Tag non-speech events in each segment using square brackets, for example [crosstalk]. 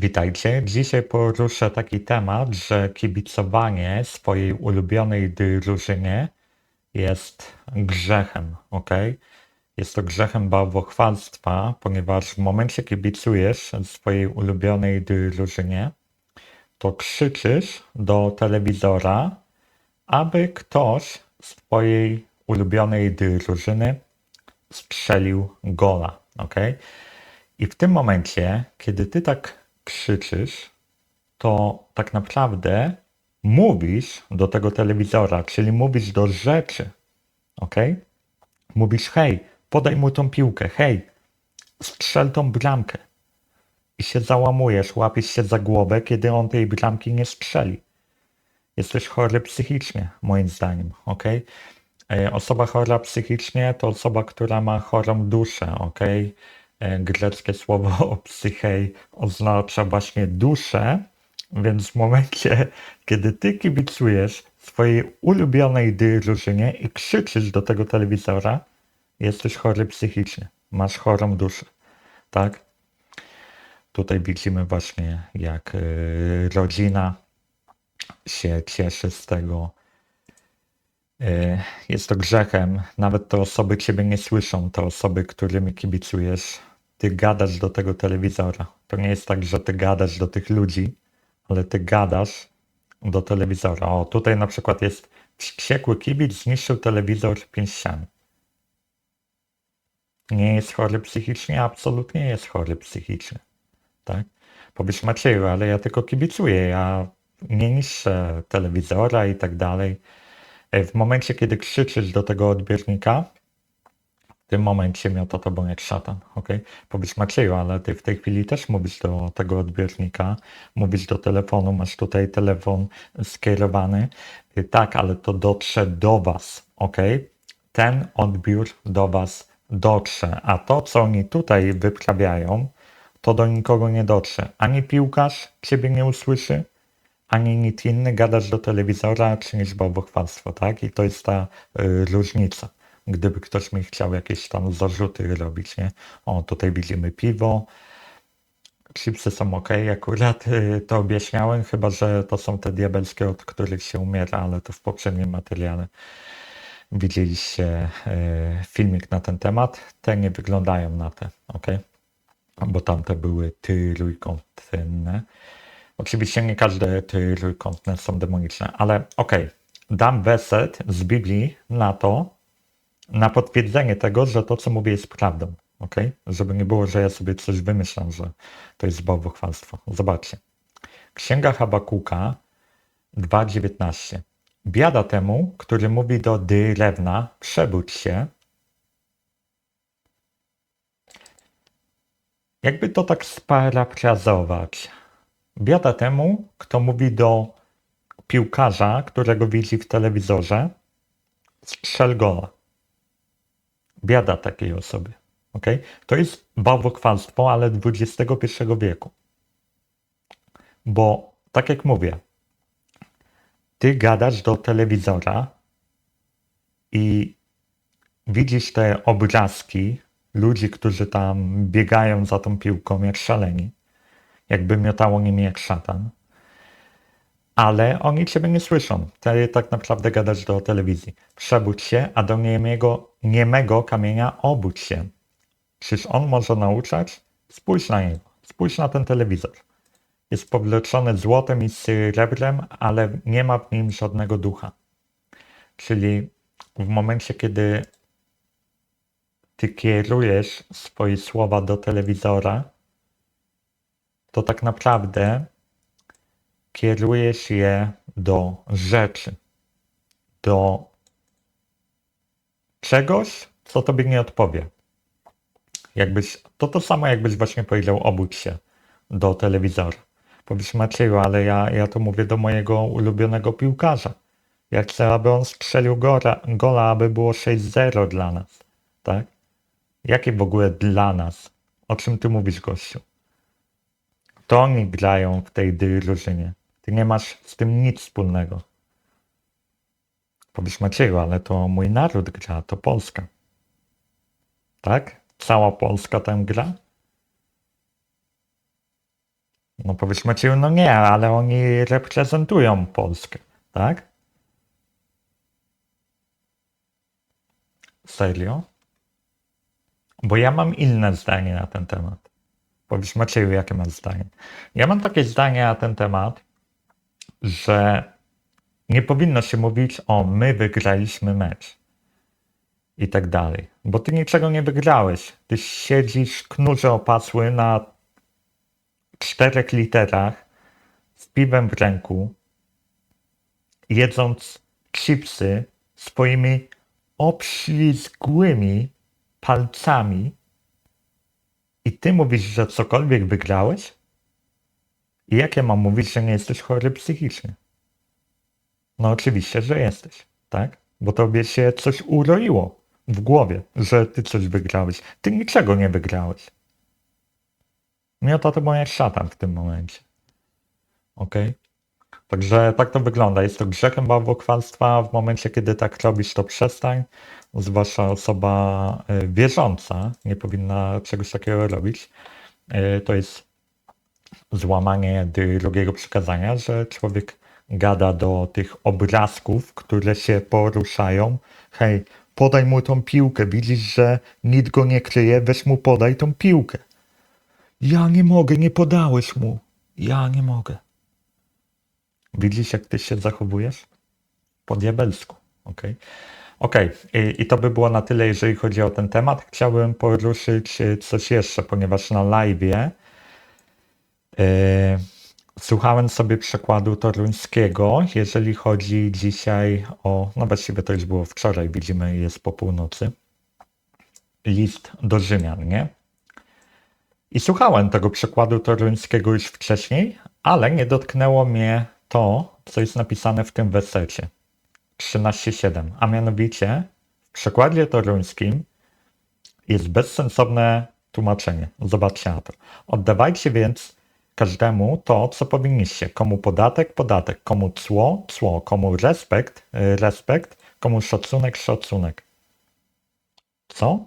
Witajcie. Dzisiaj poruszę taki temat, że kibicowanie swojej ulubionej drużynie jest grzechem, ok? Jest to grzechem bałwochwalstwa, ponieważ w momencie kibicujesz swojej ulubionej drużynie, to krzyczysz do telewizora, aby ktoś z twojej ulubionej drużyny strzelił gola, ok? I w tym momencie, kiedy ty tak krzyczysz, to tak naprawdę mówisz do tego telewizora, czyli mówisz do rzeczy, ok? Mówisz, hej, podaj mu tą piłkę, hej, strzel tą bramkę. I się załamujesz, łapiesz się za głowę, kiedy on tej bramki nie strzeli. Jesteś chory psychicznie, moim zdaniem, ok? E, Osoba chora psychicznie to osoba, która ma chorą duszę, ok? E, Greckie słowo [laughs] psychej oznacza właśnie duszę, więc w momencie, kiedy ty kibicujesz swojej ulubionej drużynie i krzyczysz do tego telewizora, jesteś chory psychicznie, masz chorą duszę, tak? Tutaj widzimy właśnie, jak y, rodzina się cieszy z tego. Y, Jest to grzechem. Nawet te osoby ciebie nie słyszą, te osoby, którymi kibicujesz. Ty gadasz do tego telewizora. To nie jest tak, że ty gadasz do tych ludzi, ale ty gadasz do telewizora. O, tutaj na przykład jest wściekły kibic zniszczył telewizor pięściami. Nie jest chory psychicznie? Absolutnie jest chory psychicznie. Tak? Powiesz Macieju, ale ja tylko kibicuję, ja nie niszczę telewizora i tak dalej. E, W momencie, kiedy krzyczysz do tego odbiornika, w tym momencie miota tobą jak szatan, ok? Powiesz Macieju, ale ty w tej chwili też mówisz do tego odbiornika, mówisz do telefonu, masz tutaj telefon skierowany. Y, Tak, ale to dotrze do was, ok? Ten odbiór do was dotrze, a to, co oni tutaj wyprawiają, to do nikogo nie dotrze. Ani piłkarz ciebie nie usłyszy, ani nic inny, gadasz do telewizora, czynisz bałwochwalstwo, tak? I to jest ta y, różnica. Gdyby ktoś mi chciał jakieś tam zarzuty robić, nie? O, tutaj widzimy piwo, chipsy są ok, akurat y, to objaśniałem, chyba że to są te diabelskie, od których się umiera, ale to w poprzednim materiale widzieliście y, filmik na ten temat. Te nie wyglądają na te, ok? Bo tamte były trójkątne. Oczywiście nie każde trójkątne są demoniczne, ale okej. Dam weset z Biblii na to, na potwierdzenie tego, że to, co mówię, jest prawdą. ok? Żeby nie było, że ja sobie coś wymyślam, że to jest bałwochwalstwo. Zobaczcie. Księga Habakuka 2,19. Biada temu, który mówi do drewna, przebudź się. Jakby to tak sparafrazować. Biada temu, kto mówi do piłkarza, którego widzi w telewizorze, strzel gola. Biada takiej osoby. Okay? To jest bałwochwalstwo, ale XXI wieku. Bo, tak jak mówię, ty gadasz do telewizora i widzisz te obrazki ludzi, którzy tam biegają za tą piłką jak szaleni jakby miotało nimi jak szatan. Ale oni ciebie nie słyszą. Ty tak naprawdę gadasz do telewizji. Przebudź się, a do niemego, niemego kamienia obudź się. Czyż on może nauczać? Spójrz na niego. Spójrz na ten telewizor. Jest powleczony złotem i srebrem, ale nie ma w nim żadnego ducha. Czyli w momencie, kiedy ty kierujesz swoje słowa do telewizora, to tak naprawdę kierujesz je do rzeczy, do czegoś, co tobie nie odpowie. Jakbyś, to to samo, jakbyś właśnie powiedział, obudź się do telewizora. Powiesz Macieju, ale ja, ja to mówię do mojego ulubionego piłkarza. Ja chcę, aby on strzelił gola, gola aby było 6-0 dla nas. Tak? Jakie w ogóle dla nas? O czym ty mówisz, gościu? To oni grają w tej drużynie. Ty nie masz z tym nic wspólnego. Powiesz Macieju, ale to mój naród gra, to Polska. Tak? Cała Polska tam gra? No powiesz Macieju, no nie, ale oni reprezentują Polskę, tak? Serio? Bo ja mam inne zdanie na ten temat. Powiesz Macieju, jakie masz zdanie? Ja mam takie zdanie na ten temat, że nie powinno się mówić o my wygraliśmy mecz i tak dalej. Bo ty niczego nie wygrałeś. Ty siedzisz knurze opasły na czterech literach z piwem w ręku, jedząc chipsy swoimi obślizgłymi palcami i ty mówisz, że cokolwiek wygrałeś? I jak ja mam mówić, że nie jesteś chory psychicznie? No oczywiście, że jesteś, tak? Bo tobie się coś uroiło w głowie, że ty coś wygrałeś. Ty niczego nie wygrałeś. Miota to moja szatan w tym momencie. Ok? Także tak to wygląda. Jest to grzechem bałwochwalstwa. W momencie, kiedy tak robisz, to przestań. Zwłaszcza osoba y, wierząca nie powinna czegoś takiego robić. Y, To jest złamanie drugiego przykazania, że człowiek gada do tych obrazków, które się poruszają. Hej, podaj mu tą piłkę. Widzisz, że nic go nie kryje, weź mu podaj tą piłkę. Ja nie mogę, nie podałeś mu. Ja nie mogę. Widzisz, jak ty się zachowujesz? Po diabelsku, okej? Okej, I, i to by było na tyle, jeżeli chodzi o ten temat. Chciałbym poruszyć y, coś jeszcze, ponieważ na live'ie słuchałem sobie przekładu toruńskiego, jeżeli chodzi dzisiaj o, no właściwie to już było wczoraj, widzimy, jest po północy, list do Rzymian, nie? I słuchałem tego przykładu toruńskiego już wcześniej, ale nie dotknęło mnie to, co jest napisane w tym wersecie 13.7. A mianowicie w przekładzie toruńskim jest bezsensowne tłumaczenie. Zobaczcie na to. Oddawajcie więc każdemu to, co powinniście. Komu podatek, podatek. Komu cło, cło. Komu respekt, y, respekt. Komu szacunek, szacunek. Co?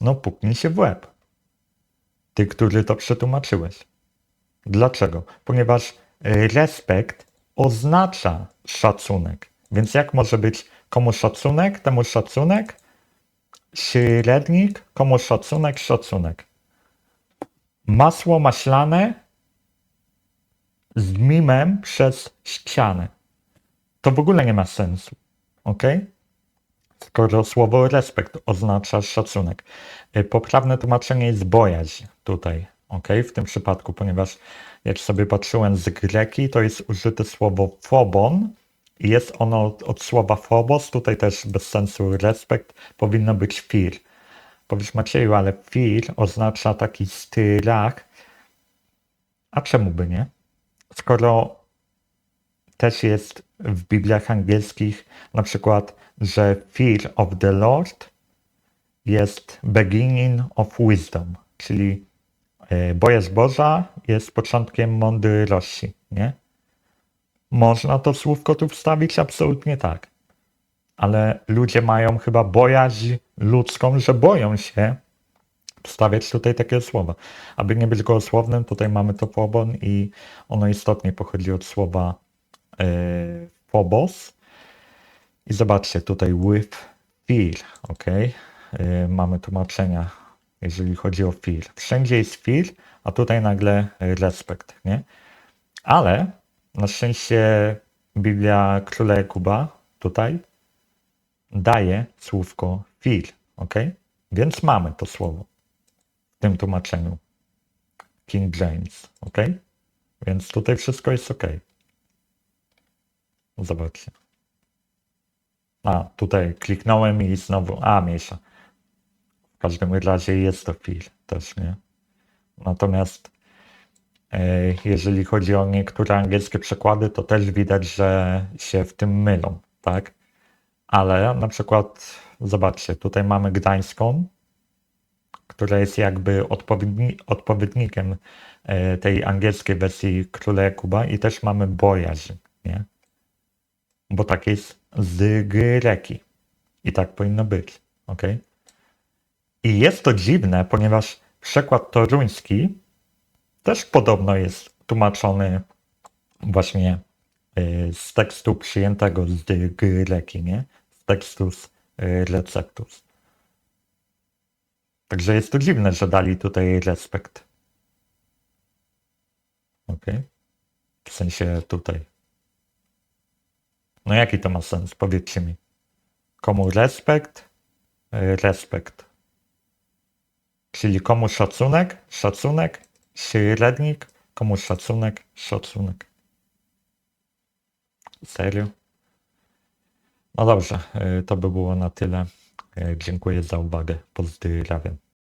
No puknij się w łeb. Ty, który to przetłumaczyłeś. Dlaczego? Ponieważ y, respekt oznacza szacunek. Więc jak może być komu szacunek, temu szacunek, średnik, komu szacunek, szacunek. Masło maślane z mimem przez ścianę. To w ogóle nie ma sensu. Ok? Skoro słowo respekt oznacza szacunek. Y, Poprawne tłumaczenie jest bojaźń tutaj, ok? W tym przypadku, ponieważ jak sobie patrzyłem z greki, to jest użyte słowo phobon i jest ono od, od słowa phobos, tutaj też bez sensu respekt, powinno być fear. Powiesz Macieju, ale fear oznacza taki strach. A czemu by nie? Skoro też jest w Bibliach angielskich na przykład, że fear of the Lord jest beginning of wisdom, czyli e, bojaźń Boża jest początkiem mądrości, nie? Można to słówko tu wstawić? Absolutnie tak. Ale ludzie mają chyba bojaźń ludzką, że boją się wstawiać tutaj takie słowa. Aby nie być gołosłownym, tutaj mamy to pobon i ono istotnie pochodzi od słowa e, phobos. I zobaczcie tutaj with fear, ok? E, mamy tłumaczenia, jeżeli chodzi o fear. Wszędzie jest fear, a tutaj nagle respekt, nie? Ale na szczęście Biblia Króla Jakuba tutaj daje słówko fear, ok? Więc mamy to słowo w tym tłumaczeniu. King James, ok? Więc tutaj wszystko jest ok. Zobaczcie. A, tutaj kliknąłem i znowu, a, mniejsza. W każdym razie jest to fear też, nie? Natomiast e, jeżeli chodzi o niektóre angielskie przekłady, to też widać, że się w tym mylą, tak? Ale na przykład, zobaczcie, tutaj mamy gdańską, która jest jakby odpowiedni, odpowiednikiem e, tej angielskiej wersji Króla Jakuba i też mamy bojaźń, nie? Bo tak jest z greki. I tak powinno być, ok? I jest to dziwne, ponieważ przekład toruński też podobno jest tłumaczony właśnie y, z tekstu przyjętego z greki, nie? Z textus y, receptus. Także jest to dziwne, że dali tutaj respekt. Okej. W sensie tutaj. No jaki to ma sens? Powiedzcie mi. Komu respekt? Y, Respekt. Czyli komu szacunek? Szacunek? Średnik? Komu szacunek? Szacunek. Serio? No dobrze, y, to by było na tyle. Y, Dziękuję za uwagę. Pozdrawiam.